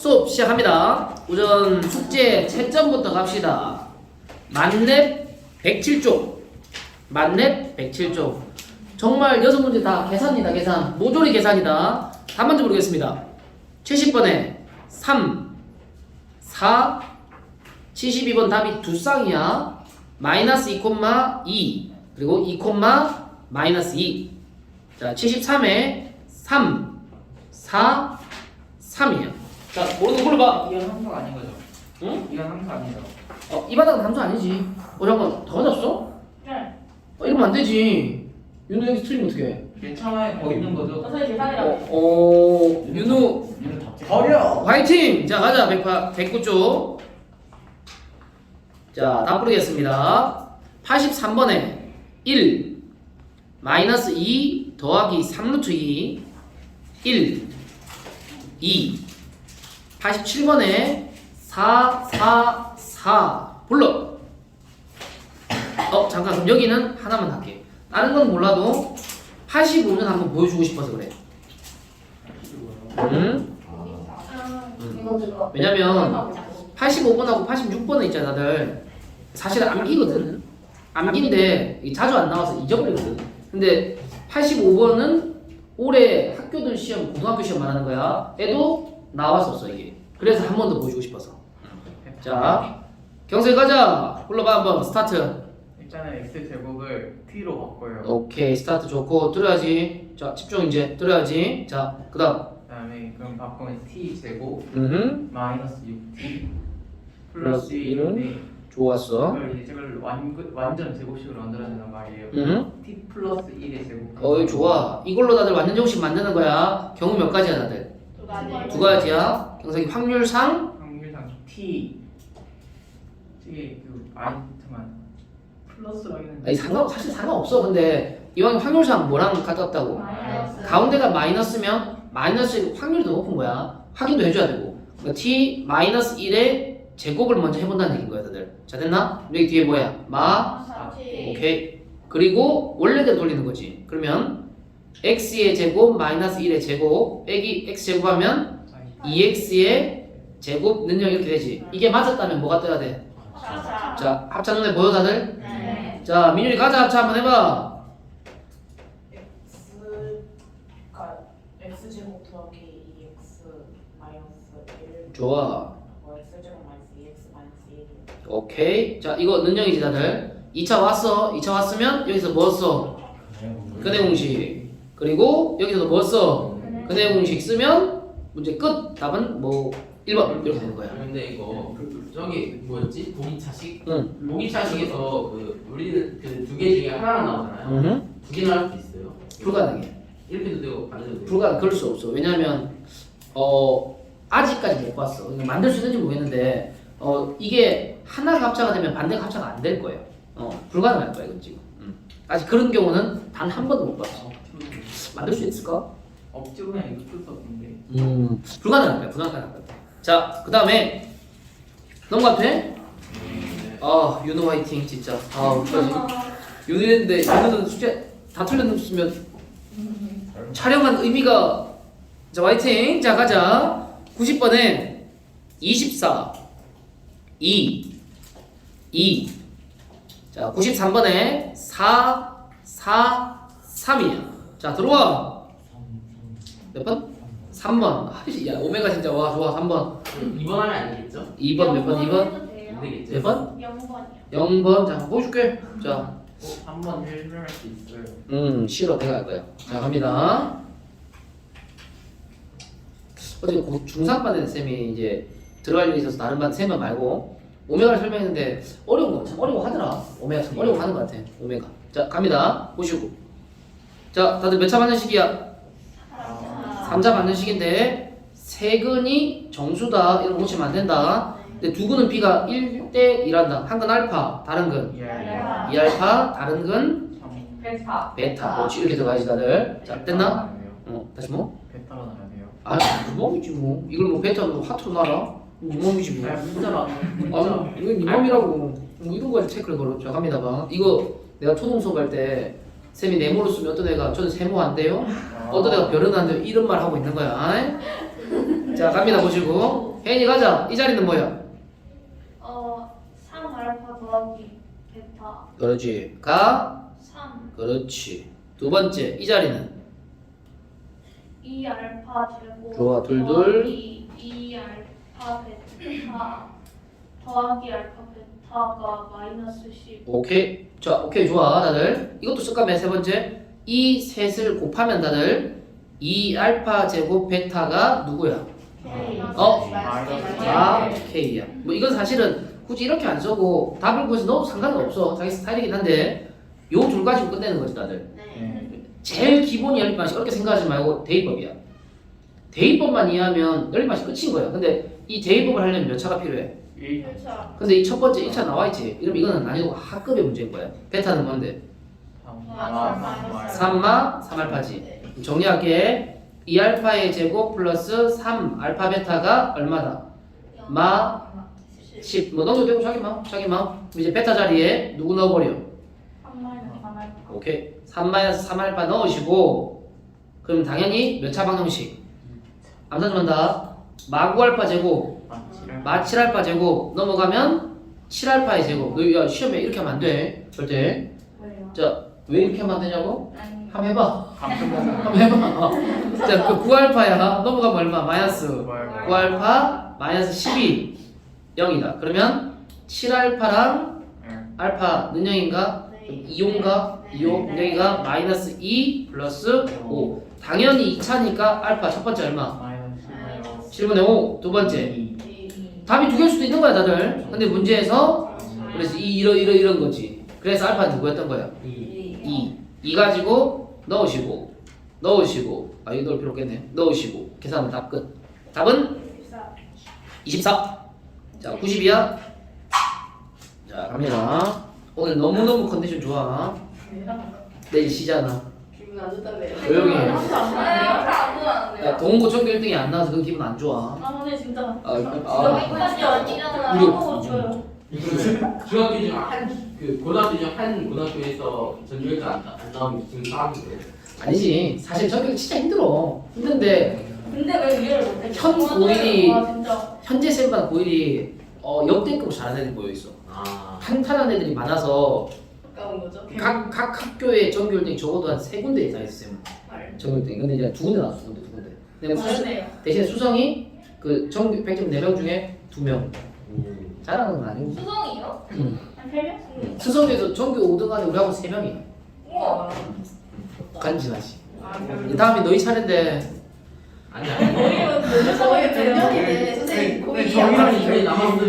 수업 시작합니다. 우선 숙제 채점부터 갑시다. 만렙 107쪽. 만렙 107쪽. 정말 여섯 문제 다 계산이다, 계산. 모조리 계산이다. 한 문제 보겠습니다. 70번에 3, 4, 72번 답이 두 쌍이야. 마이너스 2, 2 그리고 2, 마이너스 2. 자, 73에 3, 4, 3이에요. 자, 모르는 걸로 봐. 이건 함수 아닌 거죠? 응? 이건 함수 아니죠? 어, 이 바닥은 함수 아니지. 어, 잠깐, 더 가졌어? 네. 어, 이러면 안 되지. 윤우 여기 틀리면 어떡해? 괜찮아요. 거기 있는 거죠? 선생님 계산이라고. 어, 어, 윤우, 버려. 화이팅! 자, 가자, 100, 109쪽. 자, 다 부르겠습니다. 83번에 1, 마이너스 2 더하기 3루트 2, 1, 2. 87번에 4, 4, 4. 불러. 어, 잠깐, 그럼 여기는 하나만 할게. 다른 건 몰라도 85는 한번 보여주고 싶어서 그래. 음? 이거 이거. 왜냐면 85번하고 86번은 있잖아 다들 사실 암기거든 암기인데 자주 안 나와서 잊어버리거든 근데 85번은 올해 학교들 시험 고등학교 시험 말하는 거야 애도 나왔었어 이게. 그래서 한 번 더 보여주고 싶어서. 자 경세 가자. 불러봐 한번. 스타트. 일단은 x 제곱을 t로 바꿔요. 오케이 스타트 좋고. 들어야지. 자 집중 이제. 들어야지. 자 그 다음. 그다음에 그럼 바꾸면 t 제곱 음 마이너스 6t 플러스 플러스 일은? 1인데 좋았어. 이걸 이제 저걸 완, 완전 제곱식으로 만들어야 된단 말이에요. 음 t 플러스 1의 제곱. 어이 좋아. 이걸로 다들 완전 정식 만드는 거야. 경우 몇 가지야 다들 두 가지. 두 가지야 경상이 확률상? 확률상 t. 이게 그 아이트만. 플러스로 하기는 아니 상관 사실 상관없어. 근데 이왕 확률상 뭐랑 가깝다고. 마이너스. 가운데가 마이너스면 마이너스 확률이 더 높은 거야. 확인도 해줘야 되고. 그러니까 t 마이너스 1의 제곱을 먼저 해본다는 얘기인 거야 다들. 자 됐나? 여기 뒤에 뭐야? 마. 오케이. 그리고 원래대로 돌리는 거지. 그러면 x의 제곱 마이너스 1의 제곱. 빼기 x 제곱하면 2x의 제곱 능력 이렇게 되지. 이게 맞았다면 뭐가 떠야 돼? 자 합차 눈에 보여 다들? 네. 자 민율이 가자 합차 한번 해봐. x가 x 제곱 더하기 2x 마이너스 1 좋아. 뭐 x 제곱 마이너스 2x 마이너스 1 오케이. 자 이거 능력이지 다들. 2차 왔어. 2차 왔으면 여기서 뭐 써? 근해 공식 그리고 여기서도 뭐 써? 근해 공식 쓰면 문제 끝 답은 뭐 1번 이렇게 되는 거야 근데 이거 저기 뭐였지? 보기차식? 응. 보기차식에서 그 우리는 그 두 개 중에 하나만 나오잖아요. 음. 두 개나 할수 있어요. 불가능해 이렇게도 되고 반대도 되고. 불가 그럴 수 없어 왜냐하면 어 아직까지 못 봤어 그러니까 만들 수 있는지 모르겠는데 어 이게 하나가 합차가 되면 반대가 합차가 안 될 거예요 어 불가능할 거야 이건 지금 음. 아직 그런 경우는 단 한 번도 못 봤어 만들 수 있을까? 억지로 그냥 이거 풀수 없는데. 음 불가능할 거야 불가능할 거야 자그 다음에 넘어가도 돼? 아 윤호 화이팅 진짜. 아 어떡하지 윤호 했는데 윤호는 숙제 다 틀렸으면 촬영한 의미가 자 화이팅 자 가자. 90번에 24 2 2자 93번에 4 4 3이야 자 들어와 몇 번? 3번 아이씨, 야 오메가 진짜 와 좋아 3번 2번 하면 안 되겠죠? 2번 몇 번 2번? 안 되겠죠? 몇 번? 0번이요. 0번 자 보여줄게 자 어, 한번 설명할 수 있어요. 음, 싫어. 내가 할 거야. 자, 갑니다. 어제 고- 중상반에 쌤이 이제 들어갈 일이 있어서 다른 반 쌤만 말고 오메가를 설명했는데 어려운 거 참 어려워 하더라. 오메가 참 어려워 하는 것 같아. 오메가. 자, 갑니다. 보시고. 자, 다들 몇 차 맞는 식이야? 3차 맞는 식인데 세근이 정수다. 이런 거 보시면 안 된다. 근데 두 근은 B가 1대 1한다. 한 근 알파, 다른 근 이해하려. 2알파, 다른 근 베타. 베타. 그렇지. 이렇게 들어가야지 다들. 자, 됐나? 어, 다시 뭐? 베타로 나야 돼요. 아, 그 몸이지 뭐. 이걸 뭐 베타로 하트로 놔라? 네 몸이지 뭐. 아 문자로 안 아, 이건 네 몸이라고. 뭐 이런 거에 체크를 걸어. 자, 갑니다 봐. 이거 내가 초등 수업 할 때 쌤이 네모로 쓰면 어떤 애가 저는 세모 안 돼요? 어떤 애가 별은 안 돼요? 이런 말 하고 있는 거야. 아이? 자 갑니다 보시고 혜인이 가자 이 자리는 뭐야? 어, 3 알파 더하기 베타 그렇지 가 3 그렇지 두 번째 이 자리는 2 알파 제곱 좋아, 둘, 둘. 더하기 2 알파 베타 더하기 알파 베타 가 마이너스 10 오케이. 자 오케이. 좋아. 다들. 이것도 습관면 세 번째. 이 셋을 곱하면 다들 2 알파 제곱 베타가 누구야? K 어? 마이너스 4K야. 뭐 이건 사실은 굳이 이렇게 안 써고 답을 구해서 넣어도 상관은 없어. 자기 스타일이긴 한데 요둘 가지고 끝내는 거지 다들. 네. 제일 기본이 연립 방식 어렵게 생각하지 말고 대입법이야. 대입법만 이해하면 연립 방식 끝인 거야. 근데 이 대입법을 하려면 몇 차가 필요해? 1 1차 근데 이 첫 번째 1차 나와 있지 이러면 이거는 난이도 하급의 문제인 거야 베타는 뭔데? 3마 3알파지 정리할게 2알파의 제곱 플러스 3 알파 베타가 얼마다? 마 10. 뭐 넘겨도 되고 자기 마음, 자기 마음. 이제 베타 자리에 누구 넣어버려? 3 마이너스 3 알파 오케이. 3 마이너스 3 알파 넣으시고 그럼 당연히 몇 차 방정식? 암산 좀 한다. 마 9알파 제곱, 마 7알파 제곱 넘어가면 7알파의 제곱. 너 야, 시험에 이렇게 하면 안 돼. 절대. 왜요? 자, 왜 이렇게 하면 안 되냐고? 아니 한번 해봐. 한번 해봐. 어. 자, 그 9알파야. 넘어가면 얼마? 마이너스. 9알파 마이너스 12 0이다. 그러면 7알파랑 알파 는 0인가? 네. 2호인가? 2호 여기가 마이너스 2 플러스 5 당연히 2차니까 알파 첫 번째 얼마? 마이너스 7분의 5 두 번째 답이 두 개일 수도 있는 거야 다들. 근데 문제에서 그래서 이 이러 이러 이런 거지. 그래서 알파는 누구였던 거야? 2 2 가지고 넣으시고 넣으시고. 아 이거 넣을 필요 없겠네. 넣으시고. 계산하면 답 끝. 답은 24자 90이야. 자 갑니다. 오늘 너무너무 컨디션 좋아. 내일 쉬잖아 기분 안 좋다며요. 조용히 해. 안야 동고 전교 1등이 안 나와서 그 기분 안 좋아. 아 오늘 진짜. 아, 진짜 아, 여기까지 아니잖아 우리- 너무 줘요. 중학교 중한그 고등학교 중한 고등학교에서 전교일도 안, 나- 안 나오면 지금 사람인데 아니지. 사실 전교 진짜 힘들어. 힘든데 근데 왜 이해를 못해? 현 고일이- 와 진짜. 현재 쌤보다 고1이 어, 역대급으로 잘하는 애들이 모여 있어. 아. 탄탄한 애들이 많아서 가까운 거죠? 각, 각 학교에 전교 1등이 적어도 한 세 군데 이상 있어 쌤 헐. 전교 1등이 근데 이제 두 군데 나왔어 두 군데 두 군데 근데 수, 다르네요 대신에 수성이 그 전교 100점 4명 중에 2명 잘하는 건 아니고 수성이요? 응. 한 3명? 수성에서 전교 5등 안에 우리하고 3명이야 우와 간지나지 아, 이 다음이 너희 차례인데 아니 아니 저희 선생님 고이 저희 남았어요.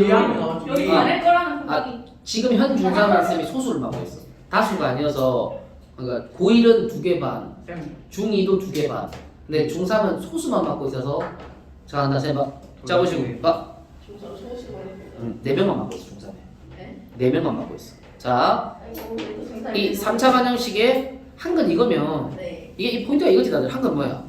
남았어요. 여기 아. 많을 거라는 생각이 지금 현 중3은 쌤이 소수를 맡고 있어 다수가 아니어서 그러니까 고1은 두 개 반, 쌤 중2도 두 개 반 근데 중3은 소수만 맡고 있어서 자, 나쌤 봐. 짜보시고 봐. 중서 소식 원했어요. 응, 네 명만 맡고 있어 중3에 네? 네 명만 맡고 있어 자, 아이고 이거 정말 이 3차 반영식에 한건 이거면 네. 이게 이 포인트가 이거지 다들 한 건 뭐야?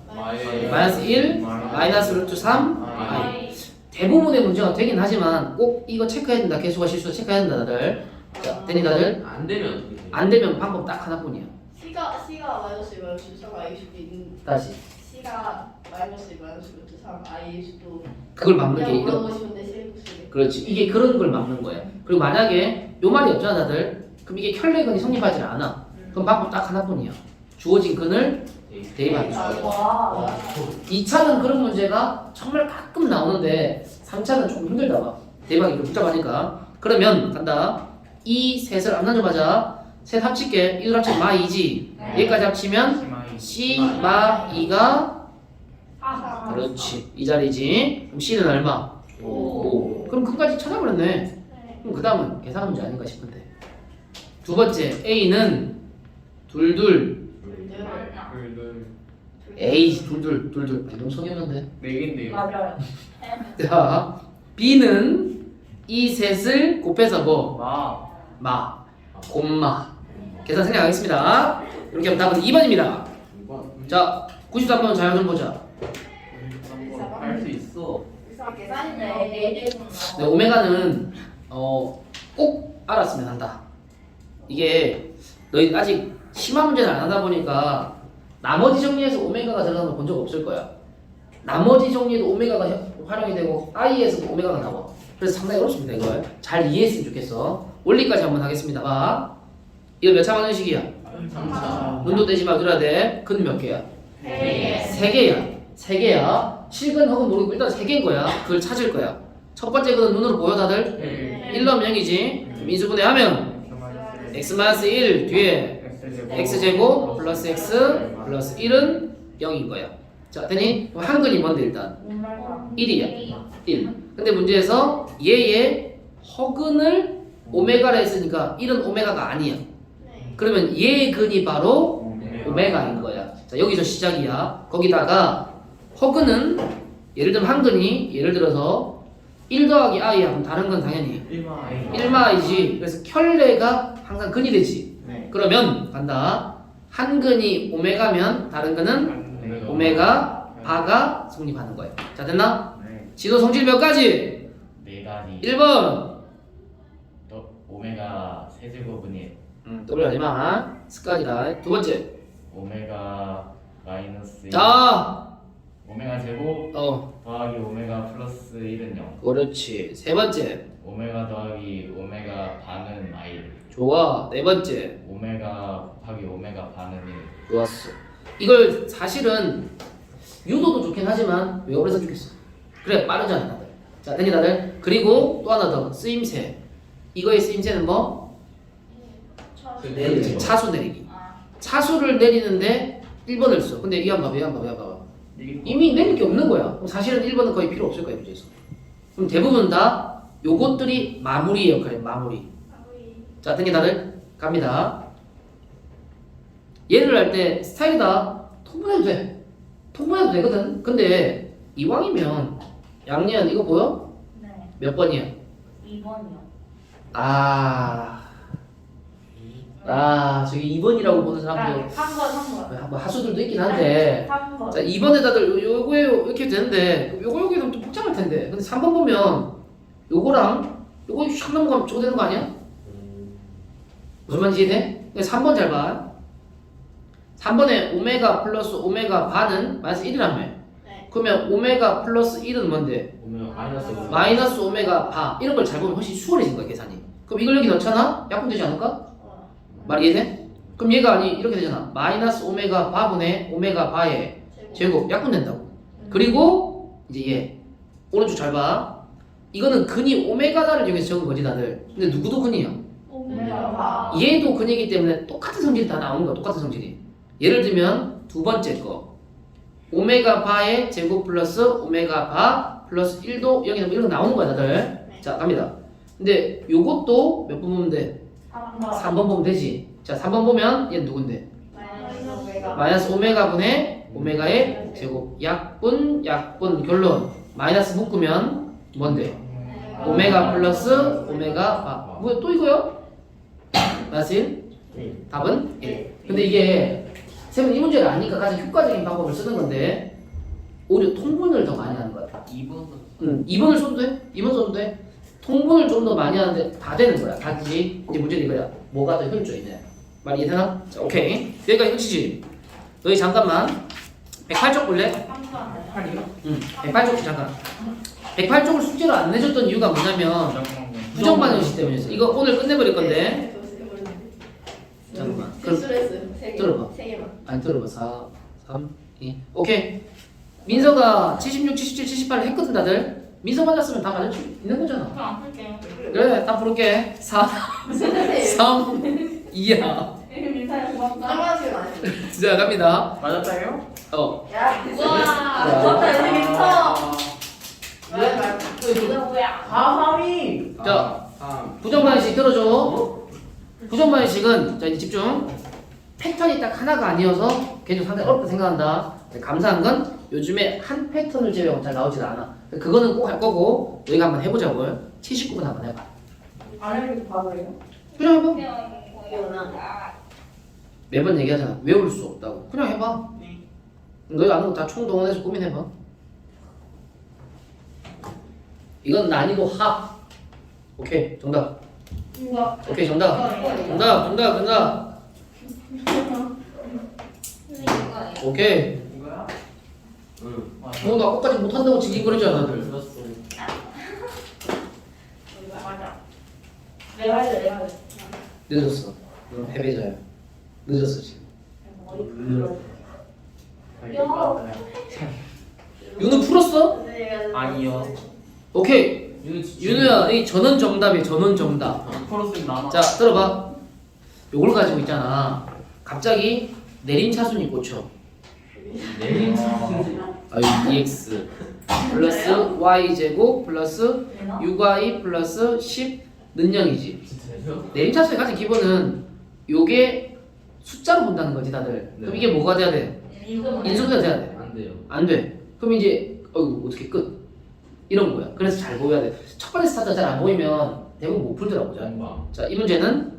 마이너스 1, 마이너스 루트 3 아이 대부분의 문제가 되긴 하지만 꼭 이거 체크해야 된다 개수가 실수 체크해야 된다 다들 자, 되니 다들? 안 되면 어떻게 돼? 안 되면 방법 딱 하나뿐이야 C가 C가 마이너스 마이너스 3 i 수도 있는 다시. C가 마이너스 마이너스 루트 3 i 수도 그걸 막는 게 그냥 이거 물어보시면 돼 실수를. 그렇지. 이게 그런 걸 막는 거야 그리고 만약에 요 말이 없잖아 다들? 그럼 이게 혈내근이 성립하지 않아. 그럼 방법 딱 하나뿐이야 주어진 근을 대입하기 와. 2차는 그런 문제가 정말 가끔 나오는데 3차는 조금 힘들다 봐. 대입하기 좀 복잡하니까. 그러면 간다. 이 셋을 안 나눠봐자 셋 합칠게. 이들 합치면 마 2지. 여기까지 합치면 C 마 2가 아, 그렇지. 이 자리지. 그럼 C는 얼마? 오. 5 그럼 그까지 찾아버렸네. 네. 그럼 그 다음은 계산 문제 아닌가 싶은데. 두 번째 A는 둘둘. A 둘둘 둘둘 아니, 너무 없는데. 네 개인데요. 맞아요. 자 B는 이 셋을 곱해서 뭐? 마. 마. 곰마 계산 생략하겠습니다 이렇게 하면 답은 2번입니다 자 93번 자연 좀 보자 할수 있어. 계산인데 네 네, 오메가는 어, 꼭 알았으면 한다. 이게 너희 아직 심화 문제를 안 하다 보니까 나머지 정리에서 오메가가 들어가는 거본적 없을 거야. 나머지 정리에도 오메가가 혀- 활용이 되고 i에서도 오메가가 나와. 그래서 상당히 어렵습니다 이걸 잘 이해했으면 좋겠어. 원리까지 한번 하겠습니다. 봐. 이거 몇차 방정식이야? 3차. 눈도 떼지 마 그래야 돼. 근 몇 개야? 네. 세 개야. 세 개야. 실근 혹은 모르고 일단 세 개인 거야. 그걸 찾을 거야. 첫 번째 거는 눈으로 보여 다들? 네. 1 넣으면 0이지. 인수분해 하면 x 마이너스 1 뒤에 x제곱 플러스 x 플러스 1은 0인 거야. 자, 되니? 그럼 한 근이 뭔데 일단? 1이야. 1. 근데 문제에서 얘의 허근을 오메가라 했으니까 1은 오메가가 아니야. 그러면 얘의 근이 바로 오메가인 거야. 자, 여기서 시작이야. 거기다가 허근은 예를 들면 한 근이 예를 들어서 1 더하기 i야. 그럼 다른 건 당연히 1마 1마이지. 그래서 켤레가 항상 근이 되지. 네. 그러면 간다. 한 근이 오메가면 다른 근은 오메가 바가 성립하는 거예요. 자 됐나? 네. 지도 성질 몇 가지? 네 가지 1번. 또 오메가 세제곱분의 음, 또 하지 마. 습관이다. 두 번째. 오메가 마이너스 1 자, 오메가 제곱 어, 더하기 오메가 플러스 1은 0 그렇지. 세 번째. 오메가 더하기 오메가 반은 i 좋아. 네 번째. 오메가 곱하기 오메가 반은 1 좋았어. 이걸 사실은 유도도 좋긴 하지만 왜 오래 써주겠어? 그래 빠르잖아 다들. 자 되니 다들. 그리고 또 하나 더 쓰임새. 이거의 쓰임새는 뭐? 내리기. 차수 내리기. 차수를 내리는데 1번을 써. 근데 이 한번 봐봐, 이 한번 봐봐, 이 한번 봐봐. 이미 내릴 게 없는 거야. 그럼 사실은 1번은 거의 필요 없을 거야 문제에서. 그럼 대부분 다 요것들이 마무리 역할이에요. 마무리. 자, 등기 다들 갑니다. 얘를 할 때 스타일이다. 통분해도 돼. 통분해도 되거든. 근데 이왕이면 양년 이거 보여? 네. 몇 번이야? 2번이요. 아, 아 저기 2번이라고 보는 사람도 3번, 3번. 뭐 하수들도 있긴 한데 3번. 자 2번에 다들 요- 요거에 이렇게 되는데 요거 여기는 좀 복잡할 텐데 근데 3번 보면 요거랑 요거 샥 넘어가면 저거 되는 거 아니야? 무슨 말인지 이해돼? 3번 잘 봐. 3번에 오메가 플러스 오메가 반은 마이너스 1이라며. 네. 그러면 오메가 플러스 1은 뭔데? 오메가 마이너스 오메가. 마이너스 오메가 바. 이런 걸 잘 보면 훨씬 수월해진 거야, 계산이. 그럼 이걸 여기 넣잖아? 약분되지 않을까? 말 이해돼? 그럼 얘가 아니 이렇게 되잖아. 마이너스 오메가 바분의 오메가 바의 제곱 약분된다고. 그리고 이제 얘 오른쪽 잘 봐. 이거는 근이 오메가다를 이용해서 적은 거지 다들. 근데 누구도 근이야. 오메가. 얘도 근이기 때문에 똑같은 성질이 다 나오는 거야. 똑같은 성질이. 예를 들면 두 번째 거 오메가 바의 제곱 플러스 오메가 바 플러스 1도 여기 이런 거 나오는 거야 다들. 자 갑니다. 근데 요것도 몇 번 보면 돼? 3번. 3번 보면 되지. 자 3번 보면 얘 누군데? 마이너스 오메가. 마이너스 오메가 분의 오메가의 제곱 약분 약분 결론 마이너스 묶으면 뭔데? 오메가 플러스 오메가 바. 뭐야 또 이거요? 마이너스 1? 답은 1. 근데 이게 쌤은 이 문제를 아니까 가장 효과적인 방법을 쓰는 건데 오히려 통분을 더 많이 하는 것 같아. 2번은 응, 2번을 써도 돼? 2번 써도 돼? 통분을 좀더 많이 하는데 다 되는 거야. 다지. 이제 문제는 이거야. 뭐가 더 효율적이냐. 말 이해되나? 자, 오케이. 여기까지 끝이지. 너희 잠깐만. 108쪽 볼래? 3번 아니야? 응. 108쪽 잠깐. 108쪽을 숙제로 안 내줬던 이유가 뭐냐면 부정반응식 때문이었어. 이거 오늘 끝내버릴 건데. 잠깐만. 그럼. 들어봐. 세 개만. 안 들어봐. 4, 3, 2. 오케이. 민서가 76, 77, 78 했거든 다들. 민서 맞았으면 다 맞을 수 있는 거잖아. 그럼 안 풀게요. 그래, 다 부를게. 4, 세세. 3, 2야. 민사야 고맙다. 자, 갑니다. 맞았다요? 어. 야, 우와. 좋다. 되게 아. 커. 왜 말? 이거 뭐야? 하하미. 자, 다음. 부정반응식 들어줘. 부정반응식은, 자, 이제 집중. 패턴이 딱 하나가 아니어서 개인적으로 상당히 어렵다 생각한다. 근데 감사한 건 요즘에 한 패턴을 제외하고 잘 나오질 않아. 그거는 꼭 할 거고, 너희가 한번 해보자고요. 79분 한번 해봐. 안 해도 바보예요? 그냥 해봐. 그냥 매번 얘기하잖아. 외울 수 없다고. 그냥 해봐. 너희 아는 거 다 총동원해서 고민해봐. 이건 난이도 합. 오케이, 정답. 이거 오케이, 정답. 정답, 정답, 정답. 오케이. 응. 아, 너나 아까까지 못한다고 징징거리지 않아 늘. 그랬어. 맞아. 내가 해야 돼, 내가 해야 돼. 늦었어. 넌 패배자야. 늦었어 지금. 머리 음. 윤우 풀었어? 아니요. 오케이. 윤우야, 이 전원 정답이 전원 정답. 프로스는 남아. 자 들어봐. 요걸 가지고 있잖아. 갑자기 내린 차순위 꽂혀. 내림 아유, dx 플러스 y 제곱 플러스 6y 플러스 10 는영이지. 진짜요? 내림차순의 가장 기본은 요게 숫자로 본다는 거지 다들. 그럼 네. 이게 뭐가 돼야 돼? 인수가 돼야 돼. 안 돼요. 안 돼. 그럼 이제 어이구 어떻게 끝? 이런 거야. 그래서 잘 보여야 돼. 첫 번째 스타트 잘안 보이면 대부분 못 풀더라고. 자, 원방. 자, 이 문제는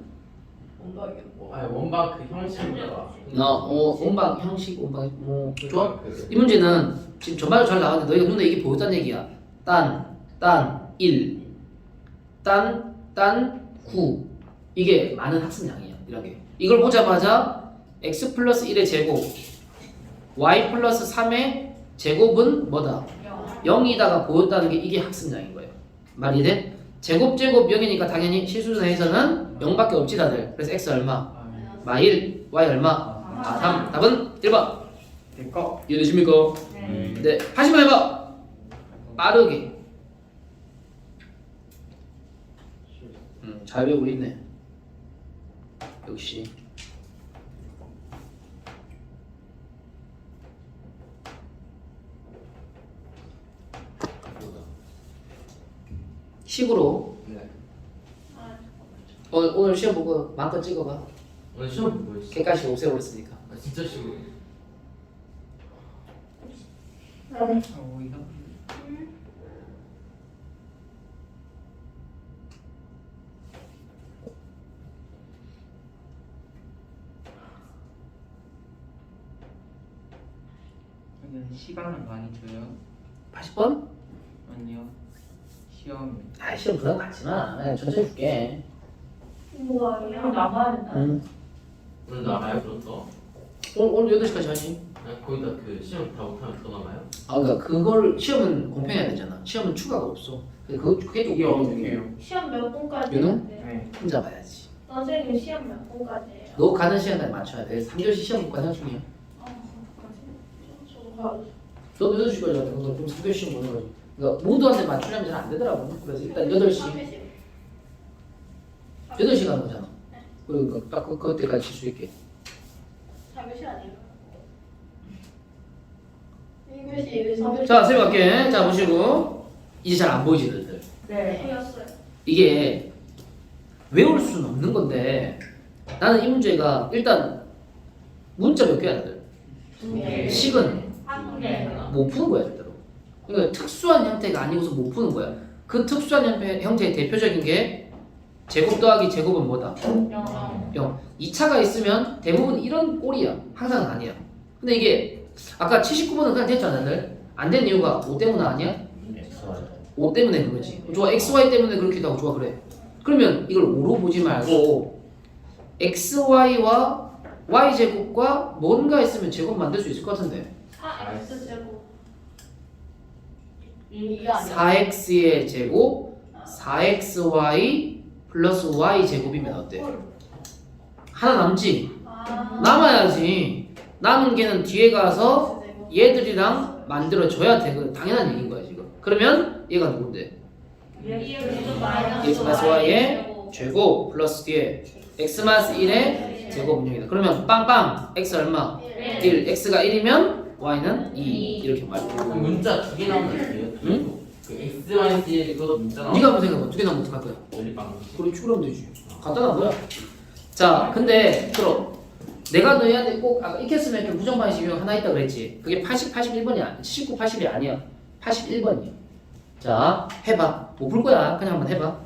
원박이요. 아니 원방 그 형식이다. 어, 어 원방 형식 원방 뭐 좋아. 그- 이 문제는 지금 전반적으로 잘 나왔는데 너희가 눈에 이게 보였다는 얘기야. 딴, 딴, 1, 딴, 딴, 9. 이게 많은 학습량이야. 이런 게. 이걸 보자마자 x 플러스 1의 제곱, y 플러스 3의 제곱은 뭐다? 0이다가 보였다는 게 이게 학습량인 거예요. 말이 돼? 제곱 제곱 0이니까 당연히 실수선에서는 0밖에 없지 다들. 그래서 x 얼마? 마 1, y 얼마? 아 3. 답은 1번. 내꺼. 이해되십니까? 네, 다시 한번 해봐. 빠르게. 음, 잘 배우고 있네. 역시. 식으로 네. 오늘 오늘 시험 보고 마음껏 찍어봐. 오늘 시험 뭐 있어? 객관식 없애버렸으니까. 아, 진짜 쉬워. 어, 이거. 여기는 시간은 많이 줘요. 80번? 아니요. 시험 아 시험 부담 갖지 마. 그냥 천천히 줄게. 우와 이거 남아야 된다 응. 오늘 나가요 그렇죠? 오늘 오늘 8시까지 하지. 아, 거기다 그 시험 다 못하면 더 나가요? 아 그러니까 그걸 시험은 공평해야 되잖아. 시험은 추가가 없어. 그거 그게 좀 이게 어떻게 해요? 시험 몇 분까지 돼? 네. 혼자 봐야지. 선생님 시험 몇 분까지 해요? 너 가는 시간에 맞춰야 돼. 3교시 시험 못 가는 중이야. 저도 가요. 너 8시까지 하는 거 그럼 3교시 시험 보는 거지. 그러니까 모두한테 맞추려면 잘 안 되더라고. 그래서 일단 8시 8시 가는 거잖아. 그러니까 딱 그, 그때까지 칠 수 있게. 3교시 아니에요? 1교시, 3교시. 자, 쌤 갈게. 자, 보시고. 이제 잘 안 보이지, 너희들. 네 보였어요. 이게 외울 수는 없는 건데 나는 이 문제가 일단 문자 몇 개야? 두 개. 식은 한 개 못 푸는 거야, 절대로. 그러니까 특수한 형태가 아니고서 못 푸는 거야. 그 특수한 형태, 형태의 대표적인 게 제곱 더하기 제곱은 뭐다? 영어 0. 2차가 있으면 대부분 이런 꼴이야. 항상은 아니야. 근데 이게 아까 79번은 그냥 됐잖아, 다들. 안된 이유가 5 때문 아니야? X와 5 때문에 그러지. 좋아, XY 때문에 그렇기도 하고 좋아, 그래. 그러면 이걸 5로 보지 말고 XY와 Y 제곱과 뭔가 있으면 제곱 만들 수 있을 것 같은데. 4x 제곱. 이게 아니야. 4x의 제곱 4xy 플러스 y 제곱이면 어때? 하나 남지? 아. 남아야지. 남은 개는 뒤에 가서. 얘들이랑 만들어줘야 되거든. 당연한 얘기인 거야 지금. 그러면 얘가 누군데? x 마이너스 y의 제곱 플러스 뒤에 x 마이너스 1의 제곱 운영이다. 그러면 빵빵 x 얼마? 1. x가 1이면 y는 2 이렇게 말해. 문자 두 개 나오면 어때요? 응? 그 X 마이너스 1 그거 문자 나오면 네가 한번 생각해봐. 두 개 나면 어떡할 거야? 연립방. 그럼 추가하면 되지. 간단한 거야. 자, 근데 들어. 내가 너희한테 꼭 아까 익혔으면 좀 부정 방식이 하나 있다 그랬지. 그게 80, 81번이 아니야. 79, 80이 아니야. 81번이야. 자, 해봐. 못 풀 거야. 그냥 한번 해봐.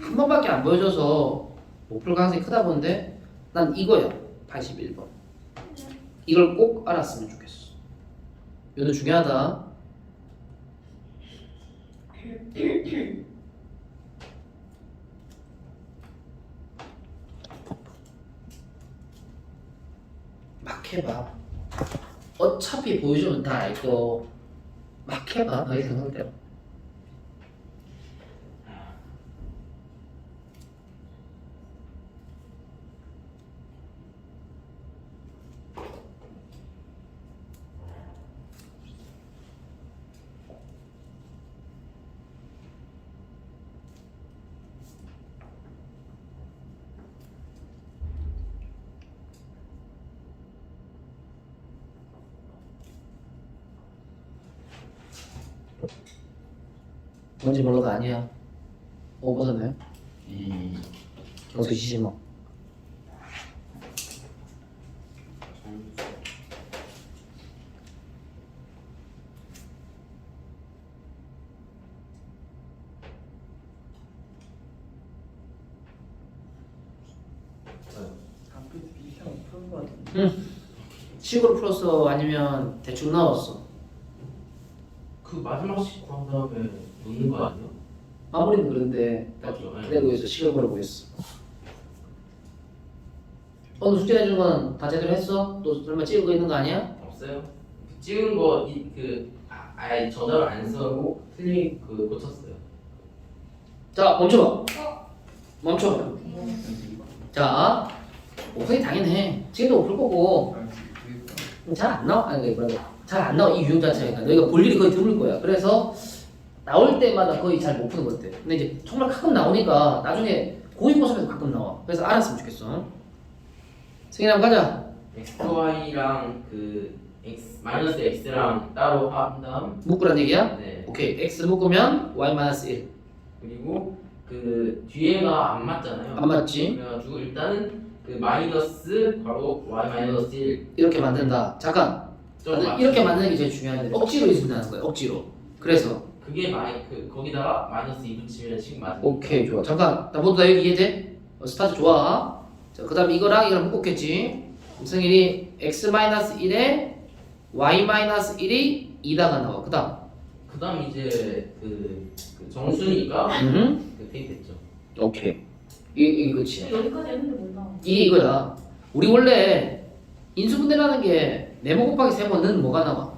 한 번밖에 안 보여줘서 못 풀 가능성이 크다 보는데 난 이거야. 81번. 이걸 꼭 알았으면 좋겠어. 이것도 중요하다. 막 해봐. 어차피 보여주면 다 알고 막 해봐. 너희 생각대로. 뭔지 몰라도 아니야. 오 벗었네. 이 어떻게 시지 뭐. 식으로 풀었어 아니면 대충 나왔어. 다음에 놓는 거 아니야? 마무리는 그런데 맞죠. 네. 그대로 해서 식을 걸어 보였어. 오늘 숙제 내준 거는 다 제대로 했어? 또 설마 찍은 거 있는 거 아니야? 없어요? 그 찍은 거그 아예 저자를 안 쓰고 틀린 그 고쳤어요. 자 멈춰봐. 멈춰봐. 자, 오케이 당연해. 지금도 못풀 거고 잘 안 나와. 아니 뭐라고? 잘 안 나와 이 유형 자체가. 너희가 볼 일이 거의 드물 거야. 그래서 나올 때마다 거의 잘 못 푸는 것 같아. 근데 이제 정말 가끔 나오니까 나중에 고인 모습에서 가끔 나와. 그래서 알았으면 좋겠어. 한번 가자. x, y랑 그 x 마이너스 x랑 따로 한 다음 묶으란 얘기야? 네 오케이. x 묶으면 y 마이너스 1. 그리고 그 뒤에가 안 맞잖아요. 안 맞지? 그래가지고 일단은 그 마이너스 바로 y 마이너스 1 이렇게 만든다. 잠깐. 좀 맞- 이렇게 만드는 게 제일 중요한데 억지로 있으면 거야. 억지로. 그래서 그게 마이 그 거기다가 마이너스 2 붙이면 식 맞는 오케이 좋아. 잠깐 나 모두 다 여기 이해돼? 어, 스타트 좋아. 자 그 다음 이거랑 이거랑 묶었겠지? 승일이 x-1에 y-1이 2다가 나와. 그 다음. 그 다음 이제 그, 그 정수니까 음그 대입했죠. 오케이. 이, 끝이야 여기까지 했는데 못 나와. 이게 이거야 우리 원래 인수분해라는 게 네모 곱하기 세모는 뭐가 나와?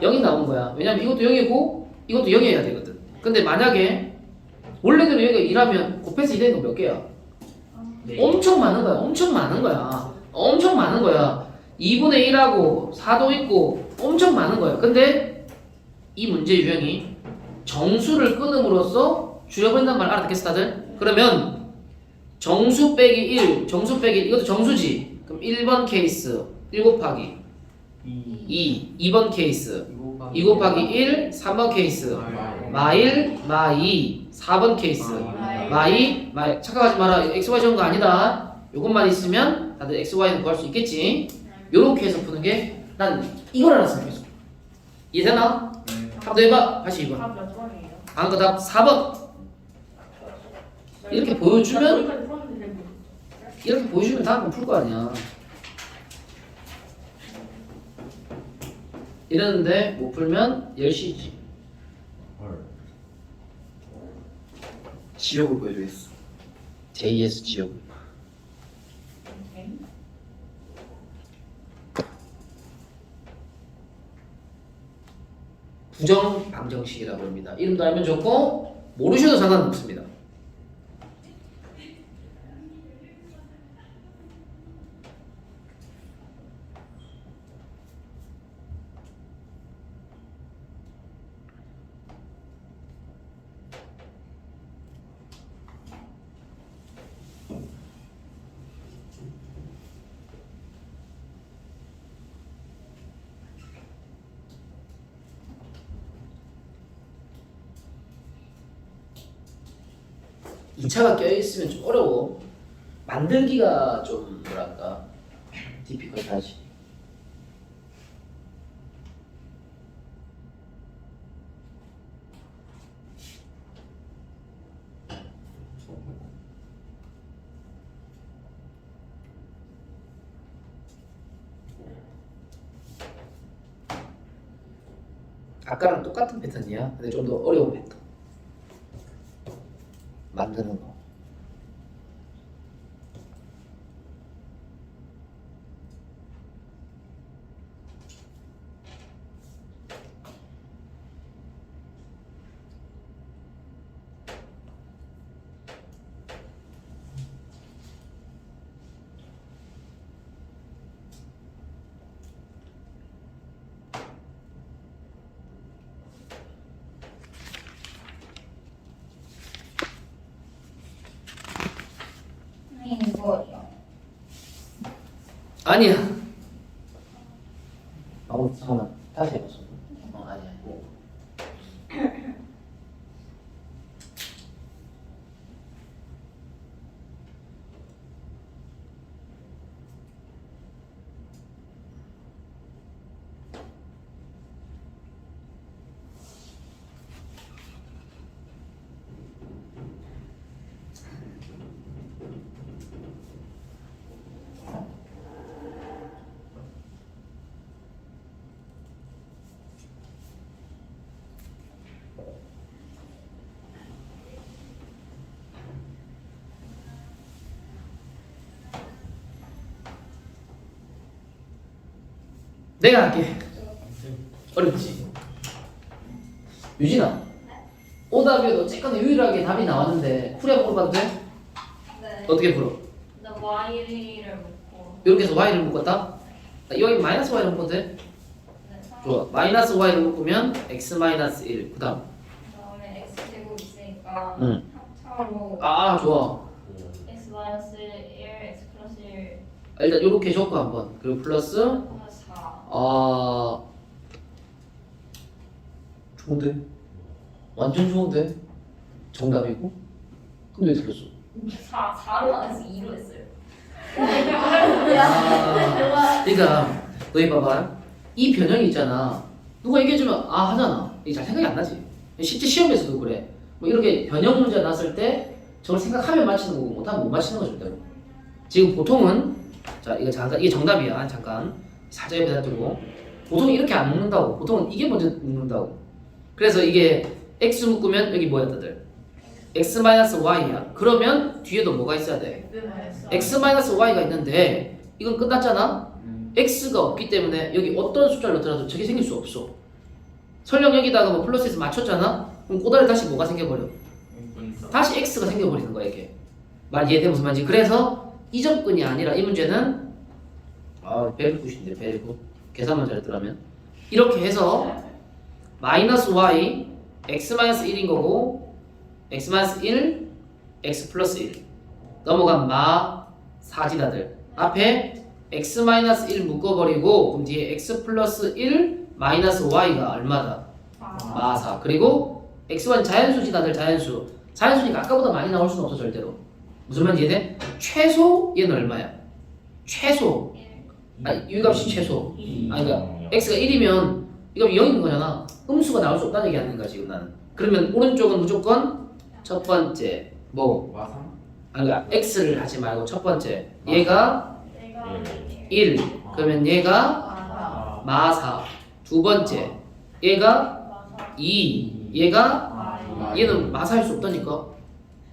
0이 나온 거야. 왜냐면 이것도 0이고 이것도 0이어야 되거든 근데 만약에 원래대로 여기가 2라면 곱해서 2 되는 거 몇 개야? 네. 엄청 많은 거야. 엄청 많은 거야. 엄청 많은 거야. 2분의 1하고 4도 있고 엄청 많은 거야. 근데 이 문제 유형이 정수를 끊음으로써 줄여버린단 말 알아듣겠어 다들? 그러면 정수 빼기 1, 정수 빼기 1, 이것도 정수지. 그럼 1번 케이스 1 곱하기 2, 2번 케이스 2 곱하기 1, 3번 케이스 마일, 마이 4번 케이스 마이, 마이 착각하지 마라. XY 적은 거 아니다. 요것만 있으면 다들 XY는 구할 수 있겠지. 요렇게 해서 푸는 게 난 이걸 알았어 계속. 이해되나? 더 해봐. 다시 이번. 답몇 번이에요? 답 4번. 이렇게 보여주면. 이렇게 보여주면 다음 건풀거 아니야. 이러는데 못 풀면 10시지. 헐. 지옥을 보여주겠어. JS 지옥. 부정 방정식이라고 합니다. 이름도 알면 좋고 모르셔도 상관없습니다. 이차가 껴있으면 좀 어려워. 만들기가 좀 뭐랄까 디피컬트하지. 아까랑 똑같은 패턴이야. 근데 좀 더 어려운 패턴. 만드는 거. 이거요. 아니야. 어, 잠깐만. 다시 해봤어. 어, 아니야. 내가 할게. 어렵지. 유진아. 오답에도 어쨌거나 유일하게 답이 나왔는데 풀이 한번 물어봐도 돼? 네. 어떻게 풀어? 나 Y를 묶고. 이렇게 해서 y를 묶었다. 자, 여기 마이너스 y를 묶어도 돼? 네. 좋아. 마이너스 y를 묶으면 x 마이너스 1. 그 다음. 그다음에 X 제곱 있으니까 응. 합차로 아 좋아. X 마이너스 1, X 플러스 1, 아, 일단 이렇게 적고 한번. 그리고 플러스 플러스 4. 아 좋은데? 완전 좋은데? 정답이고? 근데 왜 틀렸어? 4, 4로 안 해서 2로 했어요. 아, 그러니까 너희 봐봐 이 변형이 있잖아 누가 얘기해주면 아 하잖아 이게 잘 생각이 안 나지 실제 시험에서도 그래 뭐 이렇게 변형 문제 났을 때 저걸 생각하면 맞히는 거고 못하면 못 맞히는 거 절대로 지금 보통은 자 이거 잠깐 이게 정답이야 잠깐 옆에다 두고 보통 이렇게 안 묶는다고 보통은 이게 먼저 묶는다고 그래서 이게 x 묶으면 여기 뭐야 다들 x 마이너스 y야 그러면 뒤에도 뭐가 있어야 돼 x 마이너스 y가 있는데 이건 끝났잖아. x가 없기 때문에 여기 어떤 숫자를 넣더라도 저게 생길 수 없어. 설령 여기다가 뭐 플러스에서 맞췄잖아. 그럼 꼬다리 다시 뭐가 생겨버려? 다시 x가 생겨버리는 거야 이게. 말 이해돼 무슨 말인지. 그래서 이점근이 아니라 이 문제는 아 베리 굿인데 베리 굿. 계산만 잘했더라면 이렇게 해서 마이너스 y x 마이너스 1인 거고 x 마이너스 1 x 플러스 1 넘어간 마 사지다들 앞에 x 마이너스 1 묶어버리고 그럼 뒤에 x 플러스 1 마이너스 y가 얼마다? 마사 그리고 x1 자연수지 다들 자연수 자연수니까 아까보다 많이 나올 수는 없어 절대로 무슨 말인지 이해돼? 최소 얘는 얼마야? 최소 아니 유값이 최소. 아니 그러니까 x가 1이면 이거 0인 거잖아. 음수가 나올 수 없다는 얘기 하는 거야 지금 나는. 그러면 오른쪽은 무조건 첫 번째 뭐? 와상? 아니 그러니까 x를 하지 말고 첫 번째 얘가 내가 1 그러면 얘가 아. 마사. 두 번째 얘가 마사 2 얘가 Y 얘는 마사할 수 없다니까.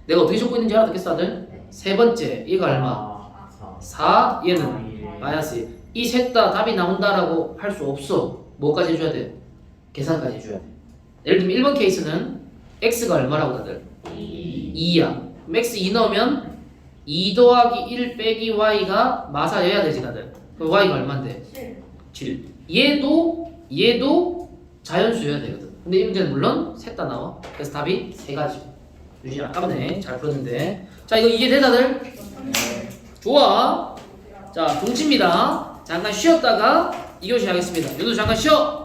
내가 어떻게 적고 있는지 알아듣겠어 다들? 세 번째 얘가 얼마? 아. 4 얘는 마이너스 이 셋 다 답이 나온다라고 할 수 없어. 뭐까지 해줘야 돼? 계산까지 해줘야 돼. 예를 들면 1번 케이스는 x가 얼마라고 다들? 2야. 그럼 x 2 넣으면 2 더하기 1 빼기 y가 마사여야 되지 다들. 그럼 y가 얼만데? 7. 7 얘도 얘도 자연수여야 되거든. 근데 이 문제는 물론 셋 다 나와. 그래서 답이 세 가지. 유진 아깝네. 잘 풀었는데. 자 이거 이해돼 다들? 좋아. 자 동치입니다 잠깐 쉬었다가 이교시 하겠습니다. 윤도 잠깐 쉬어